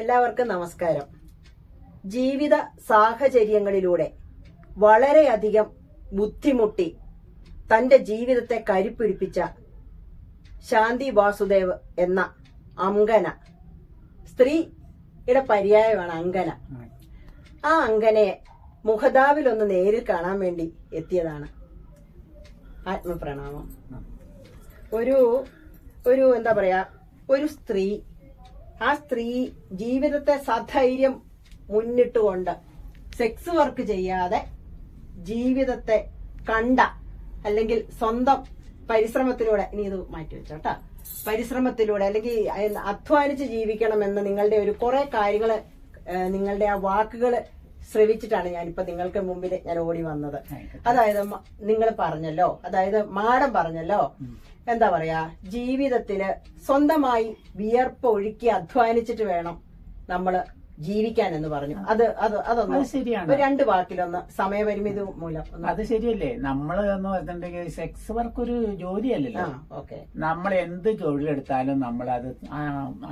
എല്ലാവർക്കും നമസ്കാരം. ജീവിത സാഹചര്യങ്ങളിലൂടെ വളരെയധികം ബുദ്ധിമുട്ടി തന്റെ ജീവിതത്തെ കരിപ്പിടിപ്പിച്ച ശാന്തി വാസുദേവ് എന്ന അങ്കന. സ്ത്രീയുടെ പര്യായമാണ് അങ്കന. ആ അങ്കനയെ മുഖതാവിലൊന്ന് നേരിൽ കാണാൻ വേണ്ടി എത്തിയതാണ്. ആത്മപ്രണാമം. ഒരു ഒരു എന്താ പറയാ ഒരു സ്ത്രീ ആ സ്ത്രീ ജീവിതത്തെ സധൈര്യം മുന്നിട്ടുകൊണ്ട് സെക്സ് വർക്ക് ചെയ്യാതെ ജീവിതത്തെ കണ്ട അല്ലെങ്കിൽ സ്വന്തം പരിശ്രമത്തിലൂടെ ഇനി ഇത് മാറ്റി വെച്ചോട്ടാ പരിശ്രമത്തിലൂടെ അല്ലെങ്കിൽ അധ്വാനിച്ച് ജീവിക്കണമെന്ന് നിങ്ങളുടെ ഒരു കുറെ കാര്യങ്ങൾ നിങ്ങളുടെ ആ വാക്കുകൾ ശ്രവിച്ചിട്ടാണ് ഞാനിപ്പോ നിങ്ങൾക്ക് മുമ്പിൽ ഞാൻ ഓടി വന്നത്. അതായത് നിങ്ങൾ പറഞ്ഞല്ലോ. അതായത് മാഡം പറഞ്ഞല്ലോ. എന്താ പറയാ? ജീവിതത്തിൽ സ്വന്തമായി വിയർപ്പ് ഒഴുക്കി അധ്വാനിച്ചിട്ട് വേണം നമ്മൾ ജീവിക്കാൻ എന്ന് പറഞ്ഞു. അത് അത് അതൊന്ന് ശരിയാണ്. രണ്ട് വാക്കിലൊന്ന് സമയപരിമിതി മൂലം അത് ശരിയല്ലേ? നമ്മൾ എന്ന് പറഞ്ഞിട്ടുണ്ടെങ്കിൽ സെക്സ് വർക്ക് ഒരു ജോലിയല്ലല്ലോ. ഓക്കെ. നമ്മൾ എന്ത് തൊഴിലെടുത്താലും നമ്മൾ അത്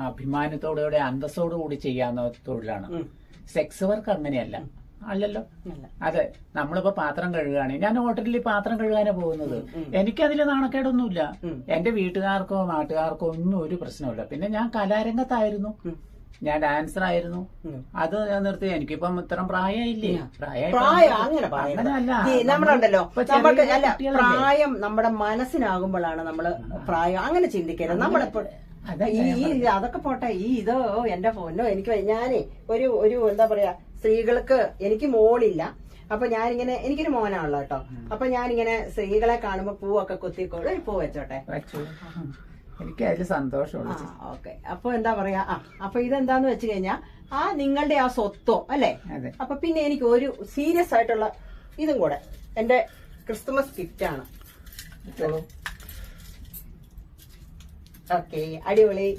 അഭിമാനത്തോടെ അന്തസ്സോടു കൂടി ചെയ്യാവുന്ന തൊഴിലാണ്. സെക്സ് വർക്ക് അങ്ങനെയല്ല. അല്ലല്ലോ? അല്ല. അതെ. നമ്മളിപ്പോ പാത്രം കഴുകുകയാണ് ഞാൻ ഹോട്ടലിൽ പാത്രം കഴുകാനാ പോകുന്നത്. എനിക്കതിൽ നാണക്കേടൊന്നുമില്ല. എന്റെ വീട്ടുകാർക്കോ നാട്ടുകാർക്കോ ഒന്നും ഒരു പ്രശ്നമില്ല പിന്നെ ഞാൻ കലാരംഗത്തായിരുന്നു. ഞാൻ ഡാൻസർ ആയിരുന്നു അത് ഞാൻ നിർത്തി. എനിക്കിപ്പം ഇത്രയും പ്രായമില്ലേ? പ്രായം അങ്ങനെ നമ്മളുണ്ടല്ലോ അല്ല നമ്മുടെ മനസ്സിനാകുമ്പോഴാണ് നമ്മൾ പ്രായം അങ്ങനെ ചിന്തിക്കരുത്. നമ്മളെപ്പോഴും ഈ ഈ അതൊക്കെ പോട്ടെ ഈ ഇതോ എന്റെ ഫോനോ എനിക്ക് ഞാനേ ഒരു ഒരു എന്താ പറയാ സ്ത്രീകൾക്ക് എനിക്ക് മോളില്ല. അപ്പൊ ഞാനിങ്ങനെ എനിക്കൊരു മോനാണല്ലോ കേട്ടോ. അപ്പൊ ഞാനിങ്ങനെ സ്ത്രീകളെ കാണുമ്പോ പൂവൊക്കെ കുത്തിക്കോളൂ പൂ വെച്ചോട്ടെ. വച്ചു. എനിക്ക് അതിൽ സന്തോഷമുള്ളു ഓക്കെ. അപ്പൊ എന്താ പറയാ ആ അപ്പൊ ഇതെന്താന്ന് വെച്ച് കഴിഞ്ഞാ ആ നിങ്ങളുടെ ആ സ്വത്തോ അല്ലെ? അപ്പൊ പിന്നെ എനിക്ക് ഒരു സീരിയസ് ആയിട്ടുള്ള ഇതും കൂടെ. എന്റെ ക്രിസ്തുമസ് ഗിഫ്റ്റ് ആണ്. ഓക്കെ അടിപൊളി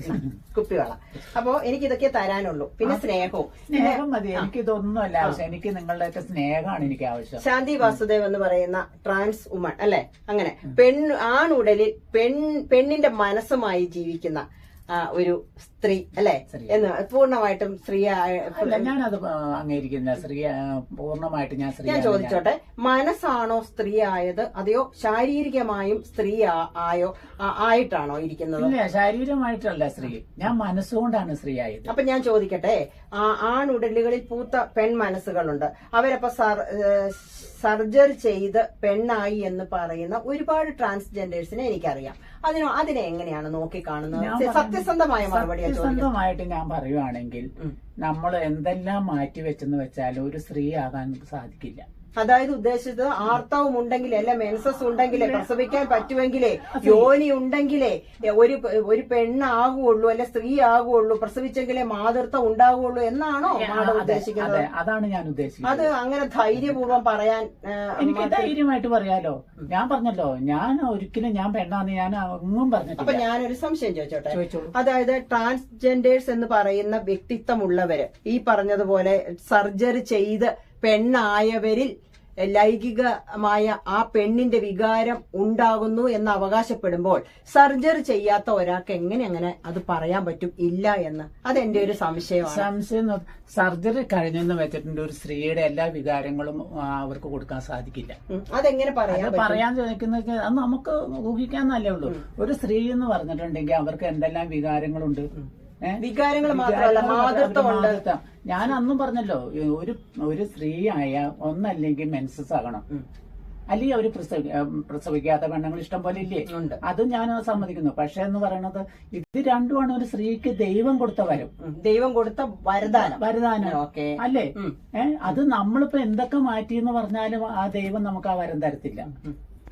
കുപ്പിവള. അപ്പോ എനിക്ക് ഇതൊക്കെ തരാനുള്ളൂ. പിന്നെ സ്നേഹവും. സ്നേഹം മതി. എനിക്ക് ഇതൊന്നും അല്ല ആവശ്യം. എനിക്ക് നിങ്ങളുടെയൊക്കെ സ്നേഹമാണ് എനിക്ക് ആവശ്യം. ശാന്തി വാസുദേവ് എന്ന് പറയുന്ന ട്രാൻസ് ഉമൺ അല്ലെ? അങ്ങനെ. പെൺ ആണുടലിൽ പെൺ പെണ്ണിന്റെ മനസ്സുമായി ജീവിക്കുന്ന ഒരു സ്ത്രീ അല്ലെ? എന്ന് പൂർണമായിട്ടും സ്ത്രീ ഞാനത് അംഗീകരിക്കുന്ന സ്ത്രീ പൂർണമായിട്ട് ഞാൻ ഞാൻ ചോദിച്ചോട്ടെ മനസ്സാണോ സ്ത്രീ ആയത്? അതെയോ ശാരീരികമായും സ്ത്രീ ആയോ ആയിട്ടാണോ ഇരിക്കുന്നത്? ഇല്ല ശാരീരികമായിട്ടല്ല സ്ത്രീ. ഞാൻ മനസ്സുകൊണ്ടാണ് സ്ത്രീ ആയത്. അപ്പൊ ഞാൻ ചോദിക്കട്ടെ ആ ആണുടലുകളിൽ പൂത്ത പെൺ മനസ്സുകളുണ്ട്. അവരപ്പോ സർ- സർജറി ചെയ്ത് പെണ്ണായി എന്ന് പറയുന്ന ഒരുപാട് ട്രാൻസ്ജെൻഡേഴ്സിനെ എനിക്കറിയാം. അതിനോ അതിനെ എങ്ങനെയാണ് നോക്കി കാണുന്നത് ഞാൻ സ- പറഞ്ഞ- സത്യസന്ധമായ മറുപടി സത്യസന്ധമായിട്ട് ഞാൻ പറയുവാണെങ്കിൽ നമ്മൾ എന്തെല്ലാം മാറ്റി വെച്ചെന്ന് വെച്ചാൽ ഒരു സ്ത്രീ ആകാൻ സാധിക്കില്ല. അതായത് ഉദ്ദേശിച്ചത് ആർത്തവം ഉണ്ടെങ്കിലേ അല്ല മെൻസസ് ഉണ്ടെങ്കിലേ പ്രസവിക്കാൻ പറ്റുമെങ്കിലേ യോനി ഉണ്ടെങ്കിലേ ഒരു ഒരു പെണ്ണാകുള്ളൂ അല്ലെ സ്ത്രീ ആകുള്ളൂ പ്രസവിച്ചെങ്കിലേ മാതൃത്വം ഉണ്ടാകുള്ളൂ എന്നാണോ മാഡം ഉദ്ദേശിക്കുന്നത്? അതെ അതാണ് ഞാൻ ഉദ്ദേശിക്കുന്നത് അത് അങ്ങനെ ധൈര്യപൂർവം പറയാൻ എനിക്ക് ധൈര്യമായിട്ട് പറയാലോ? ഞാൻ പറഞ്ഞല്ലോ ഞാൻ ഒരിക്കലും ഞാൻ പെണ്ണാന്ന് ഞാൻ ഒന്നും അപ്പൊ പറഞ്ഞിട്ടില്ല ഞാനൊരു സംശയം ചോദിച്ചോട്ടെ? അതായത് ട്രാൻസ്ജെൻഡേഴ്സ് എന്ന് പറയുന്ന വ്യക്തിത്വമുള്ളവര് ഈ പറഞ്ഞതുപോലെ സർജറി ചെയ്ത് പെണ്ണായവരിൽ ലൈംഗികമായ ആ പെണ്ണിന്റെ വികാരം ഉണ്ടാകുന്നു എന്ന് അവകാശപ്പെടുമ്പോൾ സർജറി ചെയ്യാത്ത ഒരാൾക്ക് എങ്ങനെ അങ്ങനെ അത് പറയാൻ പറ്റും? ഇല്ല എന്ന്. അതെന്റെ ഒരു സംശയമാണ്. സംശയം സർജറി കഴിഞ്ഞെന്ന് വെച്ചിട്ടുണ്ട് ഒരു സ്ത്രീയുടെ എല്ലാ വികാരങ്ങളും അവർക്ക് കൊടുക്കാൻ സാധിക്കില്ല. അതെങ്ങനെ പറയാം പറയാൻ ചോദിക്കുന്നത് അത് നമുക്ക് ഊഹിക്കാന്നല്ലേ ഉള്ളൂ. ഒരു സ്ത്രീ എന്ന് പറഞ്ഞിട്ടുണ്ടെങ്കിൽ അവർക്ക് എന്തെല്ലാം വികാരങ്ങളുണ്ട്? വികാരങ്ങൾ മാത്രമല്ല മാതൃത്വമുണ്ട്. ഞാൻ അന്നും പറഞ്ഞല്ലോ ഒരു ഒരു സ്ത്രീ ആയ ഒന്നല്ലെങ്കിൽ മെൻസസ് ആകണം. അല്ലെങ്കിൽ അവർ പ്രസവി പ്രസവിക്കാത്ത പെണ്ണുങ്ങൾ ഇഷ്ടം പോലെ ഇല്ലേ? അത് ഞാൻ സമ്മതിക്കുന്നു. പക്ഷെ എന്ന് പറയുന്നത് ഇത് രണ്ടുമാണ് ഒരു സ്ത്രീക്ക് ദൈവം കൊടുത്ത വരം. ദൈവം കൊടുത്ത വരദാനം. വരദാനം. ഓക്കെ. അല്ലേ. അത് നമ്മളിപ്പോ എന്തൊക്കെ മാറ്റി എന്ന് പറഞ്ഞാലും ആ ദൈവം നമുക്ക് ആ വരം തരത്തില്ല.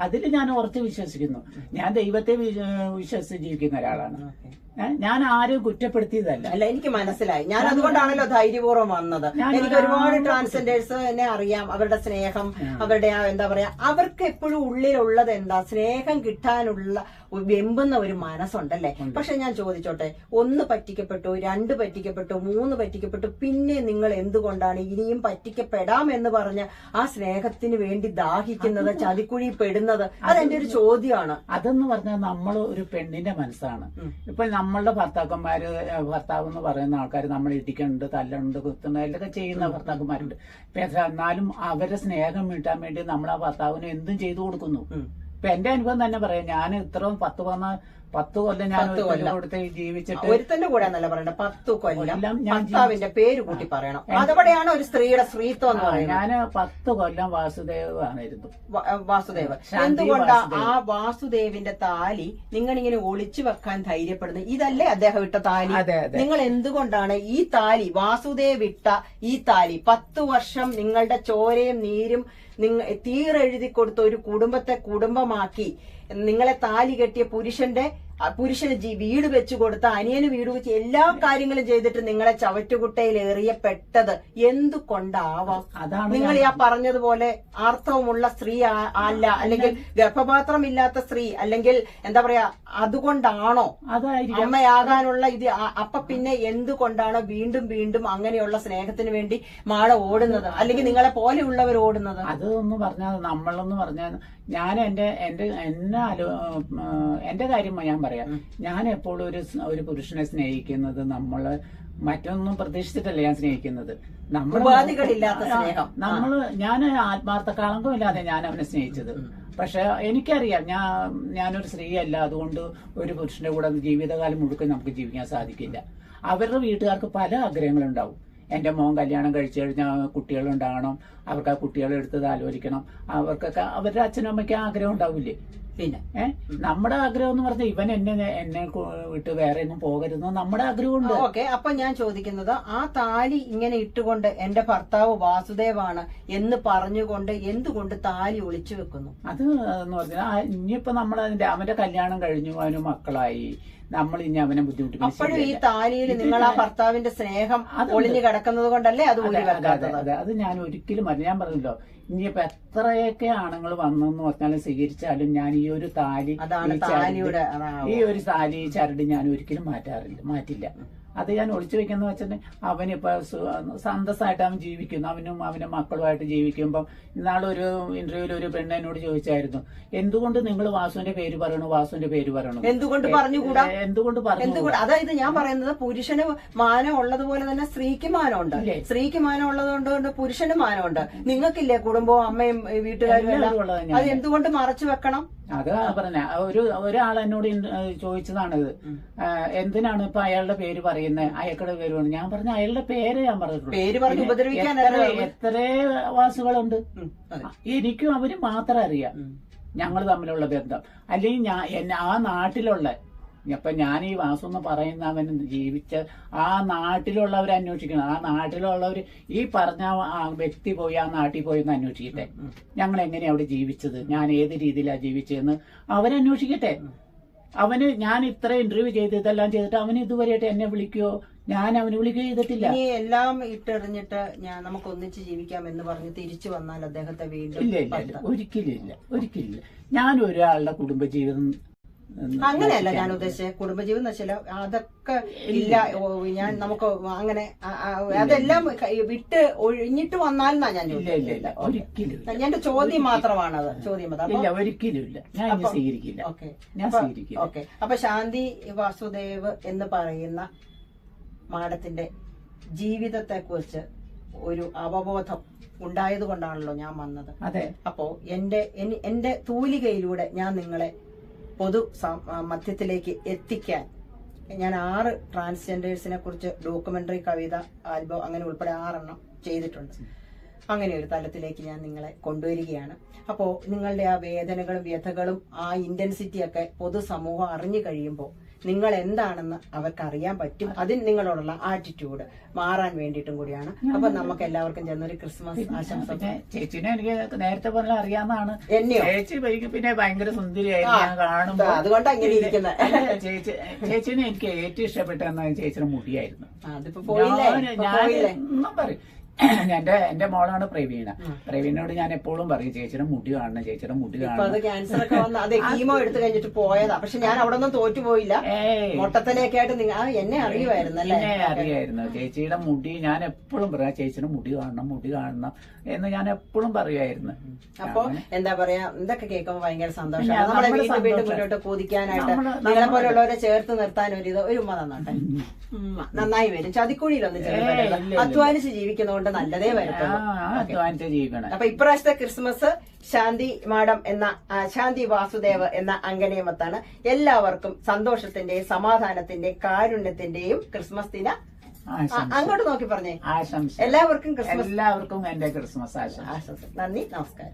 അതിൽ ഞാൻ ഉറച്ചു വിശ്വസിക്കുന്നു. ഞാൻ ദൈവത്തെ വിശ്വസിച്ച് ജീവിക്കുന്ന ഒരാളാണ്. ഞാൻ ആരും കുറ്റപ്പെടുത്തിയതല്ല. അല്ല എനിക്ക് മനസ്സിലായി. ഞാൻ അതുകൊണ്ടാണല്ലോ ധൈര്യപൂർവം വന്നത്. എനിക്ക് ഒരുപാട് ഒരാളെ ട്രാൻസ്ജെൻഡേഴ്സ് എന്നെ അറിയാം. അവരുടെ സ്നേഹം അവരുടെ ആ എന്താ പറയാ അവർക്ക് എപ്പോഴും ഉള്ളിലുള്ളത് എന്താ? സ്നേഹം കിട്ടാനുള്ള വെമ്പുന്ന ഒരു മനസ്സുണ്ടല്ലേ? പക്ഷെ ഞാൻ ചോദിച്ചോട്ടെ ഒന്ന് പറ്റിക്കപ്പെട്ടു രണ്ട് പറ്റിക്കപ്പെട്ടു മൂന്ന് പറ്റിക്കപ്പെട്ടു പിന്നെ നിങ്ങൾ എന്തുകൊണ്ടാണ് ഇനിയും പറ്റിക്കപ്പെടാം എന്ന് പറഞ്ഞ് ആ സ്നേഹത്തിന് വേണ്ടി ദാഹിക്കുന്നത് ചതിക്കുഴി പെടുന്നത്? അതെന്റെ ഒരു ചോദ്യമാണ്. അതെന്ന് പറഞ്ഞാൽ നമ്മൾ ഒരു പെണ്ണിന്റെ മനസ്സാണ്. ഉം. നമ്മളുടെ ഭർത്താക്കന്മാര് ഭർത്താവ് എന്ന് പറയുന്ന ആൾക്കാർ നമ്മൾ ഇടിക്കുന്നുണ്ട് തല്ലുണ്ട് കുത്തുന്നുണ്ട് എല്ലൊക്കെ ചെയ്യുന്ന ഭർത്താക്കന്മാരുണ്ട്. പക്ഷെ എന്നാലും അവരെ സ്നേഹം വീട്ടാൻ വേണ്ടി നമ്മൾ ആ ഭർത്താവിന് എന്തും ചെയ്തു കൊടുക്കുന്നു. ഇപ്പൊ എന്റെ അനുഭവം തന്നെ പറയാം. ഞാൻ ഇത്രയും പത്ത് പന്ന പത്ത് കൊല്ലം ഞാൻ പത്ത് കൊല്ലം. കൊടുത്ത് ജീവിച്ചിട്ട് ഒരുത്തന്റെ കൂടെ എന്നല്ല പറയണ്ട പത്ത് കൊല്ലം. കൊല്ലം ഞാൻ ഭർത്താവിന്റെ പേര് കൂട്ടി പറയണം. അതവിടെയാണ് ഒരു സ്ത്രീയുടെ സ്ത്രീത്വം എന്ന് പറയുന്നത്? ഞാൻ പത്ത് കൊല്ലം വാസുദേവ് ആണിരുന്നു വ- വാസുദേവ്. ശാന്തി എന്തുകൊണ്ടാ വാസുദേവ്. ആ വാസുദേവിന്റെ താലി നിങ്ങൾ ഇങ്ങനെ ഒളിച്ചു വെക്കാൻ ധൈര്യപ്പെടുന്നത്? ഇതല്ലേ അദ്ദേഹം ഇട്ട താലി? അതെ അതെ. നിങ്ങൾ എന്തുകൊണ്ടാണ് ഈ താലി വാസുദേവ് ഇട്ട ഈ താലി? പത്ത് വർഷം നിങ്ങളുടെ ചോരയും നീരും നിങ്ങ തീരെഴുതി കൊടുത്ത ഒരു കുടുംബത്തെ കുടുംബമാക്കി. നിങ്ങളെ താലി കെട്ടിയ പുരുഷന്റെ പുരുഷന് വീട് വെച്ചു കൊടുത്ത അനിയന് വീട് വെച്ച് എല്ലാ കാര്യങ്ങളും ചെയ്തിട്ട് നിങ്ങളെ ചവറ്റുകുട്ടയിൽ എറിയപ്പെട്ടത് എന്തുകൊണ്ടാവാം? അതാണ് നിങ്ങൾ ആ പറഞ്ഞതുപോലെ ആർത്തവമുള്ള സ്ത്രീ അല്ല അല്ലെങ്കിൽ ഗർഭപാത്രം ഇല്ലാത്ത സ്ത്രീ അല്ലെങ്കിൽ എന്താ പറയാ അതുകൊണ്ടാണോ അമ്മയാകാനുള്ള ഇത് അപ്പൊ പിന്നെ എന്തുകൊണ്ടാണ് വീണ്ടും വീണ്ടും അങ്ങനെയുള്ള സ്നേഹത്തിന് വേണ്ടി മാള ഓടുന്നത്? അല്ലെങ്കിൽ നിങ്ങളെ പോലെയുള്ളവർ ഓടുന്നത്? അതൊന്നും പറഞ്ഞാൽ നമ്മളൊന്ന് പറഞ്ഞാൽ ഞാൻ എന്റെ എന്റെ എന്നെ എന്റെ കാര്യം ഞാൻ പറയാം. ഞാൻ എപ്പോഴും ഒരു ഒരു പുരുഷനെ സ്നേഹിക്കുന്നത് നമ്മൾ മറ്റൊന്നും പ്രതീക്ഷിച്ചിട്ടല്ല ഞാൻ സ്നേഹിക്കുന്നത്. നമ്മൾ. നമ്മൾ ഞാൻ ആത്മാർത്ഥ കളങ്കമില്ലാതെ ഞാൻ അവനെ സ്നേഹിച്ചത്. പക്ഷെ എനിക്കറിയാം ഞാൻ ഞാനൊരു സ്ത്രീയല്ല. അതുകൊണ്ട് ഒരു പുരുഷന്റെ കൂടെ ജീവിതകാലം മുഴുവൻ നമുക്ക് ജീവിക്കാൻ സാധിക്കില്ല. അവരുടെ വീട്ടുകാർക്ക് പല ആഗ്രഹങ്ങളുണ്ടാവും. എന്റെ മോൻ കല്യാണം കഴിച്ചു കഴിഞ്ഞാൽ കുട്ടികളുണ്ടാകണം. അവർക്ക് ആ കുട്ടികളെ എടുത്തത് ആലോചിക്കണം. അവർക്കൊക്കെ അവരുടെ അച്ഛനും അമ്മയ്ക്ക് ആഗ്രഹം ഉണ്ടാവില്ലേ? പിന്നെ ഏ? നമ്മുടെ ആഗ്രഹം എന്ന് പറഞ്ഞാൽ ഇവൻ എന്നെ എന്നെ വിട്ട് വേറെ എങ്ങും പോകരുതെന്ന് നമ്മുടെ ആഗ്രഹമുണ്ട്. ഓക്കെ. അപ്പൊ ഞാൻ ചോദിക്കുന്നത് ആ താലി ഇങ്ങനെ ഇട്ടുകൊണ്ട് എന്റെ ഭർത്താവ് വാസുദേവാണ് എന്ന് പറഞ്ഞുകൊണ്ട് എന്തുകൊണ്ട് താലി ഒളിച്ചു വെക്കുന്നു? അത് എന്ന് പറഞ്ഞാൽ ഇനിയിപ്പോ നമ്മൾ രാമന്റെ അവന്റെ കല്യാണം കഴിഞ്ഞു അവന് മക്കളായി. നമ്മൾ ഇനി അവനെ ബുദ്ധിമുട്ടി അപ്പോഴും ഈ. താലിയിൽ നിങ്ങൾ ആ ഭർത്താവിന്റെ സ്നേഹം ഒളിഞ്ഞു കിടക്കുന്നത് കൊണ്ടല്ലേ അത് അതെ, ഞാൻ ഒരിക്കലും അറിയാൻ ഞാൻ പറഞ്ഞല്ലോ ഇനിയിപ്പോ എത്രയൊക്കെ ആണുങ്ങൾ വന്നെന്ന് പറഞ്ഞാലും സ്വീകരിച്ചാലും ഞാൻ ഈ ഒരു താലി ഈ ഒരു താലി ഈ ചരട് ഞാൻ ഒരിക്കലും മാറ്റാറില്ല മാറ്റില്ല. അത് ഞാൻ ഒളിച്ചു വെക്കുന്ന വെച്ചാൽ അവനിപ്പോ സന്തസായിട്ട് സന്തസ്സായിട്ട് അവൻ ജീവിക്കുന്നു. അവനും അവന്റെ മക്കളുമായിട്ട് ജീവിക്കുമ്പം ഇന്നാളൊരു ഇന്റർവ്യൂവിൽ ഒരു പെണ്ണ് എന്നോട് ചോദിച്ചായിരുന്നു എന്തുകൊണ്ട് നിങ്ങൾ വാസുവിന്റെ പേര് പറയണു? വാസുവിന്റെ പേര് പറയണു? എന്തുകൊണ്ട് പറഞ്ഞുകൂടാ? എന്തുകൊണ്ട് പറഞ്ഞു അതായത് ഞാൻ പറയുന്നത് പുരുഷന് മാനം ഉള്ളതുപോലെ തന്നെ സ്ത്രീക്ക് മാനമുണ്ട്? സ്ത്രീക്ക് മാനം ഉള്ളതുകൊണ്ട് കൊണ്ട് പുരുഷന് മാനമുണ്ട്. നിങ്ങൾക്കില്ലേ കുടുംബവും അമ്മയും വീട്ടുകാരും എല്ലാം? അത് എന്തുകൊണ്ട് മറച്ചു വെക്കണം? അത് പറഞ്ഞ. ഒരു ഒരാൾ എന്നോട് ചോദിച്ചതാണിത്. എന്തിനാണ് ഇപ്പൊ അയാളുടെ പേര് പറയുന്നത് അയാൾക്കുടെ പേര് പറഞ്ഞു. ഞാൻ പറഞ്ഞ അയാളുടെ പേര് ഞാൻ പറഞ്ഞിട്ടുള്ളൂ. എത്ര- വാസുകളുണ്ട്? എനിക്കും അവർ മാത്രം അറിയാം. ഞങ്ങൾ തമ്മിലുള്ള ബന്ധം. അല്ലെങ്കിൽ ഞാൻ ആ നാട്ടിലുള്ള ഇപ്പൊ ഞാൻ ഈ വാസു എന്ന് പറയുന്ന അവൻ ജീവിച്ച ആ നാട്ടിലുള്ളവർ അന്വേഷിക്കണം. ആ നാട്ടിലുള്ളവർ ഈ പറഞ്ഞ ആ വ്യക്തി പോയി ആ നാട്ടിൽ പോയി ഒന്ന് അന്വേഷിക്കട്ടെ. ഞങ്ങൾ എങ്ങനെയാ അവിടെ ജീവിച്ചത്? ഞാൻ ഏത് രീതിയിലാണ് ജീവിച്ചതെന്ന് അവരന്വേഷിക്കട്ടെ. അവന് ഞാൻ ഇത്ര ഇന്റർവ്യൂ ചെയ്ത് ഇതെല്ലാം ചെയ്തിട്ട് അവന് ഇതുവരെയായിട്ട് എന്നെ വിളിക്കുകയോ ഞാൻ അവന് വിളിക്കുകയോ ചെയ്തിട്ടില്ല. ഇനി എല്ലാം ഇട്ടെറിഞ്ഞിട്ട് ഞാൻ നമുക്ക് ഒന്നിച്ച് ജീവിക്കാം എന്ന് പറഞ്ഞ് തിരിച്ചു വന്നാൽ അദ്ദേഹത്തെ വീണ്ടും ഇല്ല ഇല്ല. ഇല്ല ഒരിക്കലും ഇല്ല. ഒരിക്കലും ഇല്ല. ഞാൻ ഒരാളുടെ കുടുംബജീവിതം അങ്ങനെയല്ല ഞാൻ ഉദ്ദേശിച്ചത്. കുടുംബജീവിതം നശില്ല അതൊക്കെ ഇല്ല. ഞാൻ നമുക്ക് അങ്ങനെ അതെല്ലാം വിട്ട് ഒഴിഞ്ഞിട്ട് വന്നാലെന്നാ ഞാൻ ഒരിക്കലും ഞാൻ എന്റെ ചോദ്യം മാത്രമാണ് ചോദ്യം അത്. ഇല്ല ഒരിക്കലും ഇല്ല. ഞാൻ സ്വീകരിക്കില്ല. ഞാൻ സ്വീകരിക്കില്ല. ഓക്കെ. അപ്പൊ ശാന്തി വാസുദേവ് എന്ന് പറയുന്ന മാഡത്തിന്റെ ജീവിതത്തെ കുറിച്ച് ഒരു അവബോധം ഉണ്ടായത് കൊണ്ടാണല്ലോ ഞാൻ വന്നത്. അതെ. അപ്പോ എന്റെ എനി- എന്റെ തൂലികയിലൂടെ ഞാൻ നിങ്ങളെ പൊതു മധ്യത്തിലേക്ക് എത്തിക്കാൻ. ഞാൻ ആറ് ട്രാൻസ്ജെൻഡേഴ്സിനെ കുറിച്ച് ഡോക്യുമെന്ററി കവിത ആൽബം അങ്ങനെ ഉൾപ്പെടെ ആറെണ്ണം ചെയ്തിട്ടുണ്ട്. അങ്ങനെ ഒരു തലത്തിലേക്ക് ഞാൻ നിങ്ങളെ കൊണ്ടുവരികയാണ്. അപ്പോൾ നിങ്ങളുടെ ആ വേദനകളും വ്യഥകളും ആ ഇന്റൻസിറ്റി ഒക്കെ പൊതുസമൂഹം അറിഞ്ഞു കഴിയുമ്പോൾ നിങ്ങൾ എന്താണെന്ന് അവർക്ക് അറിയാൻ പറ്റും അതിന് നിങ്ങളോടുള്ള ആറ്റിറ്റ്യൂഡ് മാറാൻ വേണ്ടിയിട്ടും കൂടിയാണ്. അപ്പൊ നമുക്ക് എല്ലാവർക്കും ചെന്നൊരു ക്രിസ്മസ് ആശംസ. ചേച്ചിനെ എനിക്ക് നേരത്തെ പറഞ്ഞ അറിയാവുന്നതാണ്. ചേച്ചി പിന്നെ ഭയങ്കര സുന്ദരിയായിരുന്നു. കാണുമ്പോ അതുകൊണ്ടാണ് ഇങ്ങനെ ഇരിക്കുന്നത് ചേച്ചി ചേച്ചിനെ എനിക്ക് ഏറ്റവും ഇഷ്ടപ്പെട്ട ചേച്ചിയുടെ മുടിയായിരുന്നു. അതിപ്പോ പോയില്ലേ? ഞാൻ പറയും. എന്റെ എന്റെ മോളാണ് പ്രവീണ. പ്രവീണോട് ഞാൻ എപ്പോഴും പറയും ചേച്ചിയുടെ മുടി കാണണം ചേച്ചിയുടെ മുടി കാണണം. ക്യാൻസർ ഒക്കെ വന്ന് അതെ കീമോ എടുത്തു കഴിഞ്ഞിട്ട് പോയതാ. പക്ഷെ ഞാൻ അവിടെ ഒന്നും തോറ്റുപോയില്ല മുട്ടത്തനെയൊക്കെയായിട്ട് ആയിട്ട് നിങ്ങൾ എന്നെ അറിയുമായിരുന്നല്ലേ എന്നെ അറിയായിരുന്നു. ചേച്ചിയുടെ മുടി ഞാൻ എപ്പോഴും പറയാം ചേച്ചിയുടെ മുടി കാണണം മുടി കാണണം എന്ന് ഞാൻ എപ്പോഴും പറയുമായിരുന്നു. അപ്പൊ എന്താ പറയാ ഇതൊക്കെ കേൾക്കുമ്പോ ഭയങ്കര സന്തോഷം. സന്തോഷമാണ് നമ്മളെ വീണ്ടും വീണ്ടും. മുന്നോട്ട് കുതിക്കാനായിട്ട് നമ്മൾ നിങ്ങളെ പോലുള്ളവരെ ചേർത്ത് നിർത്താൻ ഒരു ഇത് ഒരു ഉമ്മ തന്നോട്ടെ. നന്നായി വരും. ചതിക്കുഴിയിലൊന്നും. അധ്വാനിച്ച് ജീവിക്കുന്നതുകൊണ്ട് നല്ലതേ ആ വരത്തുള്ളൂ. ജീവിക്കണം. അപ്പൊ ഇപ്രാവശ്യത്തെ ക്രിസ്മസ് ശാന്തി മാഡം എന്ന ശാന്തി വാസുദേവ് എന്ന അങ്കനേമത്താണ് എല്ലാവർക്കും സന്തോഷത്തിന്റെയും സമാധാനത്തിന്റെയും കാരുണ്യത്തിന്റെയും ക്രിസ്മസ് ദിന അങ്ങോട്ട് നോക്കി പറഞ്ഞേ. ആശംസ. എല്ലാവർക്കും ക്രിസ്മസ്. എല്ലാവർക്കും എന്റെ ക്രിസ്മസ് ആശംസ. നന്ദി നമസ്കാരം.